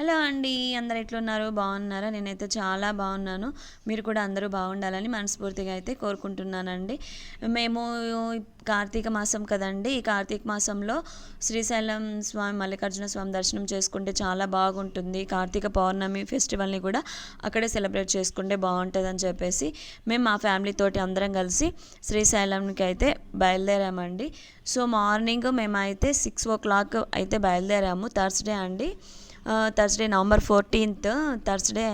Hello అండి అందరు ఎట్లున్నారు? బాగున్నారా? నేనైతే చాలా బాగున్నాను. మీరు కూడా అందరూ బాగుండాలని మనస్ఫూర్తిగా అయితే కోరుకుంటున్నానండి. మేము కార్తీక మాసం కదండి ఈ కార్తీక మాసంలో శ్రీశైలం స్వామి మల్లికార్జున స్వామి దర్శనం చేసుకుంటే చాలా బాగుంటుంది. కార్తీక పౌర్ణమి ఫెస్టివల్ని కూడా అక్కడే సెలబ్రేట్ చేసుకుంటే బాగుంటుందని చెప్పేసి మేము మా ఫ్యామిలీతోటి అందరం కలిసి శ్రీశైలంకి అయితే బయలుదేరామండి. సో మార్నింగ్ మేమైతే సిక్స్ ఓ క్లాక్ అయితే బయలుదేరాము. థర్స్డే అండి. Thursday November fourteenth Thursday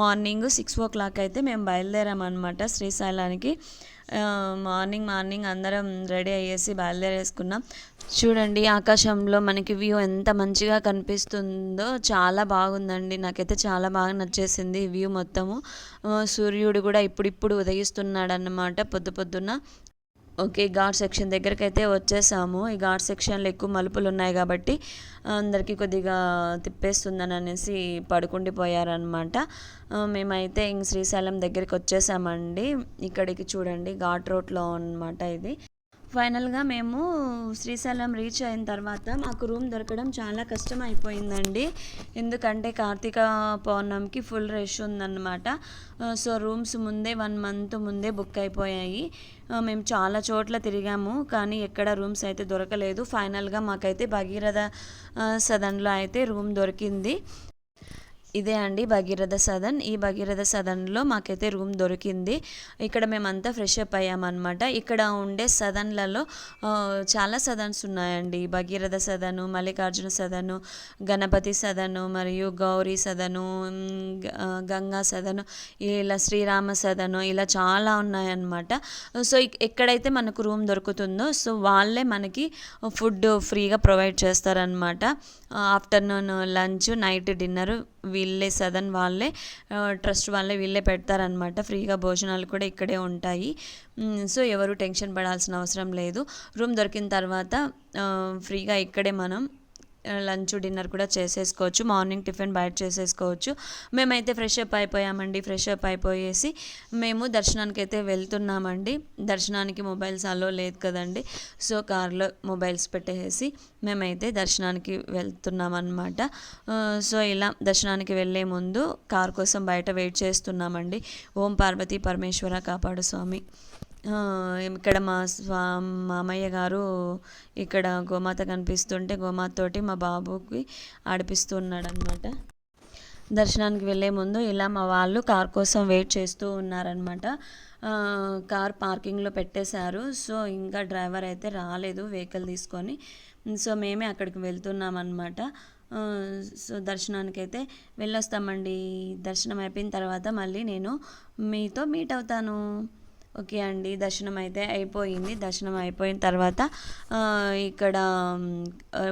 morning six o'clock అయితే మేము బయలుదేరామన్నమాట శ్రీశైలానికి. మార్నింగ్ మార్నింగ్ అందరం రెడీ అయ్యేసి బయలుదేరేసుకున్నాం. చూడండి ఆకాశంలో మనకి వ్యూ ఎంత మంచిగా కనిపిస్తుందో చాలా బాగుందండి. నాకైతే చాలా బాగా నచ్చేసింది వ్యూ మొత్తము. సూర్యుడు కూడా ఇప్పుడిప్పుడు ఉదయిస్తున్నాడు అన్నమాట పొద్దు పొద్దున్న. ఓకే ఘాట్ సెక్షన్ దగ్గరికి అయితే వచ్చేసాము. ఈ ఘాట్ సెక్షన్లో ఎక్కువ మలుపులు ఉన్నాయి కాబట్టి అందరికీ కొద్దిగా తిప్పేస్తుందని అనేసి పడుకుండిపోయారనమాట మేమైతే ఇంక శ్రీశైలం దగ్గరికి వచ్చేసామండి. ఇక్కడికి చూడండి ఘాట్ రోడ్లో అనమాట ఇది. ఫైనల్గా మేము శ్రీశైలం రీచ్ అయిన తర్వాత మాకు రూమ్ దొరకడం చాలా కష్టం అయిపోయిందండి ఎందుకంటే కార్తీక పౌర్ణమికి ఫుల్ రష్ ఉందన్నమాట. సో రూమ్స్ ముందే వన్ మంత్ ముందే బుక్ అయిపోయాయి. మేము చాలా చోట్ల తిరిగాము కానీ ఎక్కడ రూమ్స్ అయితే దొరకలేదు. ఫైనల్గా మాకైతే భగీరథ సదన్లో అయితే రూమ్ దొరికింది. ఇదే అండి భగీరథ సదన్. ఈ భగీరథ సదన్లో మాకైతే రూమ్ దొరికింది. ఇక్కడ మేమంతా ఫ్రెష్ అప్ అయ్యామన్నమాట. ఇక్కడ ఉండే సదన్లలో చాలా సదన్స్ ఉన్నాయండి. భగీరథ సదను మల్లికార్జున సదను గణపతి సదను మరియు గౌరీ సదను గంగా సదను ఇలా శ్రీరామ సదను ఇలా చాలా ఉన్నాయన్నమాట. సో ఎక్కడైతే మనకు రూమ్ దొరుకుతుందో సో వాళ్ళే మనకి ఫుడ్ ఫ్రీగా ప్రొవైడ్ చేస్తారనమాట ఆఫ్టర్నూన్ లంచ్ నైట్ డిన్నర్ వీళ్ళే సదన్ వాళ్ళే ట్రస్ట్ వాళ్ళే వీళ్ళే పెడతారనమాట ఫ్రీగా భోజనాలు కూడా ఇక్కడే ఉంటాయి. సో ఎవరు టెన్షన్ పడాల్సిన అవసరం లేదు. రూమ్ దొరికిన తర్వాత ఫ్రీగా ఇక్కడే మనం లంచ్ డిన్నర్ కూడా చేసేసుకోవచ్చు. మార్నింగ్ టిఫిన్ బయట చేసేసుకోవచ్చు. మేమైతే ఫ్రెష్ అప్ అయిపోయామండి. ఫ్రెష్ అప్ అయిపోయేసి మేము దర్శనానికి అయితే వెళ్తున్నామండి. దర్శనానికి మొబైల్స్ అలో లేదు కదండి. సో కార్లో మొబైల్స్ పెట్టేసి మేమైతే దర్శనానికి వెళ్తున్నాం అనమాట సో ఇలా దర్శనానికి వెళ్ళే ముందు కార్ కోసం బయట వెయిట్ చేస్తున్నామండి. ఓం పార్వతి పరమేశ్వర కాపాడు స్వామి. ఇక్కడ మా స్వా మామయ్య గారు ఇక్కడ గోమాత కనిపిస్తుంటే గోమాత తోటి మా బాబుకి ఆడిపిస్తూ ఉన్నాడనమాట దర్శనానికి వెళ్ళే ముందు ఇలా మా వాళ్ళు కార్ కోసం వెయిట్ చేస్తూ ఉన్నారనమాట కార్ పార్కింగ్లో పెట్టేశారు. సో ఇంకా డ్రైవర్ అయితే రాలేదు వెహికల్ తీసుకొని. సో మేమే అక్కడికి వెళ్తున్నాం అనమాట సో దర్శనానికి అయితే వెళ్ళొస్తామండి. దర్శనం అయిపోయిన తర్వాత మళ్ళీ నేను మీతో మీట్ అవుతాను. ఓకే అండి దర్శనం అయితే అయిపోయింది. దర్శనం అయిపోయిన తర్వాత ఇక్కడ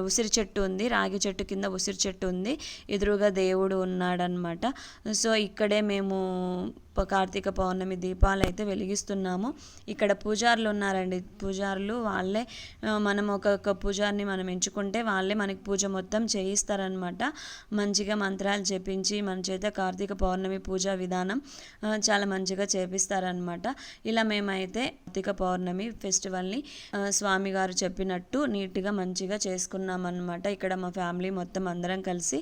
ఉసిరి చెట్టు ఉంది రాగి చెట్టు కింద ఉసిరి చెట్టు ఉంది. ఎదురుగా దేవుడు ఉన్నాడనమాట సో ఇక్కడే మేము కార్తీక పౌర్ణమి దీపాలు అయితే వెలిగిస్తున్నాము. ఇక్కడ పూజారులు ఉన్నారండి. పూజారులు వాళ్ళే మనం ఒక్కొక్క పూజారిని మనం ఎంచుకుంటే వాళ్ళే మనకి పూజ మొత్తం చేయిస్తారనమాట మంచిగా మంత్రాలు చేపించి మన చేత కార్తీక పౌర్ణమి పూజా విధానం చాలా మంచిగా చేపిస్తారనమాట ఇలా మేమైతే కార్తీక పౌర్ణమి ఫెస్టివల్ని స్వామి గారు చెప్పినట్టు నీట్గా మంచిగా చేసుకున్నాం అనమాట ఇక్కడ మా ఫ్యామిలీ మొత్తం అందరం కలిసి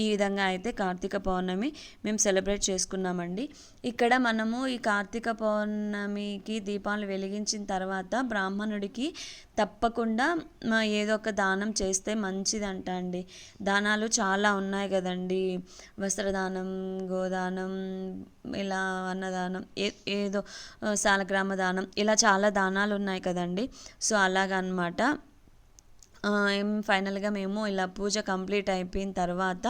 ఈ విధంగా అయితే కార్తీక పౌర్ణమి మేము సెలబ్రేట్ చేసుకున్నామండి. ఇక్కడ మనము ఈ కార్తీక పౌర్ణమికి దీపాలు వెలిగించిన తర్వాత బ్రాహ్మణుడికి తప్పకుండా ఏదో ఒక దానం చేస్తే మంచిదంట అండి. దానాలు చాలా ఉన్నాయి కదండి. వస్త్రదానం గోదానం ఇలా అన్నదానం ఏ ఏదో సాలగ్రామ దానం ఇలా చాలా దానాలు ఉన్నాయి కదండి. సో అలాగనమాట. ఫైనల్గా మేము ఇలా పూజ కంప్లీట్ అయిపోయిన తర్వాత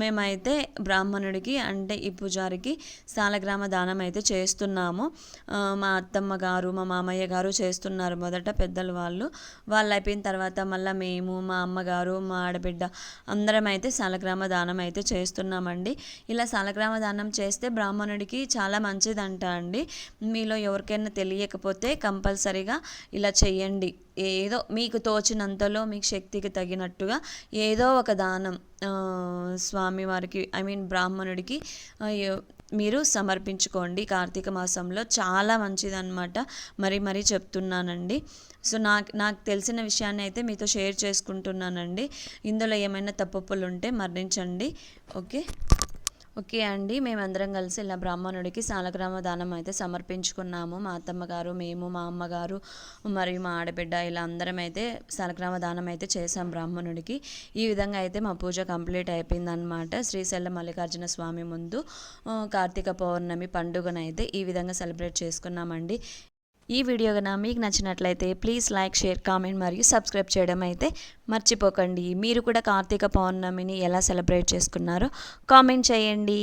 మేమైతే బ్రాహ్మణుడికి అంటే ఈ పూజారికి సాలగ్రామ దానం అయితే చేస్తున్నాము. మా అత్తమ్మ గారు మా మామయ్య గారు చేస్తున్నారు మొదట పెద్దలు వాళ్ళు. వాళ్ళు అయిపోయిన తర్వాత మళ్ళీ మేము మా అమ్మగారు మా ఆడబిడ్డ అందరం అయితే సాలగ్రామ దానం అయితే చేస్తున్నామండి. ఇలా సాలగ్రామ దానం చేస్తే బ్రాహ్మణుడికి చాలా మంచిదంట అండి. మీలో ఎవరికైనా తెలియకపోతే కంపల్సరీగా ఇలా చేయండి ఏదో మీకు తోచినంతలో మీకు శక్తికి తగినట్టుగా ఏదో ఒక దానం స్వామి వారికి ఐ మీన్ బ్రాహ్మణుడికి మీరు సమర్పించుకోండి. కార్తీక మాసంలో చాలా మంచిదన్నమాట. మరీ మరీ చెప్తున్నానండి. సో నాకు నాకు తెలిసిన విషయాన్ని అయితే మీతో షేర్ చేసుకుంటున్నానండి. ఇందులో ఏమైనా తప్పులు ఉంటే మరణించండి. ఓకే? ఓకే అండి మేమందరం కలిసి ఇలా బ్రాహ్మణుడికి సాలగ్రామ దానం అయితే సమర్పించుకున్నాము. మా అత్తమ్మ గారు మేము మా అమ్మగారు మరియు మా ఆడబిడ్డ ఇలా అందరం అయితే సాలగ్రామ దానం అయితే చేసాం బ్రాహ్మణుడికి. ఈ విధంగా అయితే మా పూజ కంప్లీట్ అయిపోయిందనమాట శ్రీశైలం మల్లికార్జున స్వామి ముందు కార్తీక పౌర్ణమి పండుగనైతే ఈ విధంగా సెలబ్రేట్ చేసుకున్నామండి. ఈ వీడియో కనుక మీకు నచ్చినట్లయితే ప్లీజ్ లైక్ షేర్ కామెంట్ మరియు సబ్స్క్రైబ్ చేయడం అయితే మర్చిపోకండి. మీరు కూడా కార్తీక పౌర్ణమిని ఎలా సెలబ్రేట్ చేసుకున్నారో కామెంట్ చేయండి.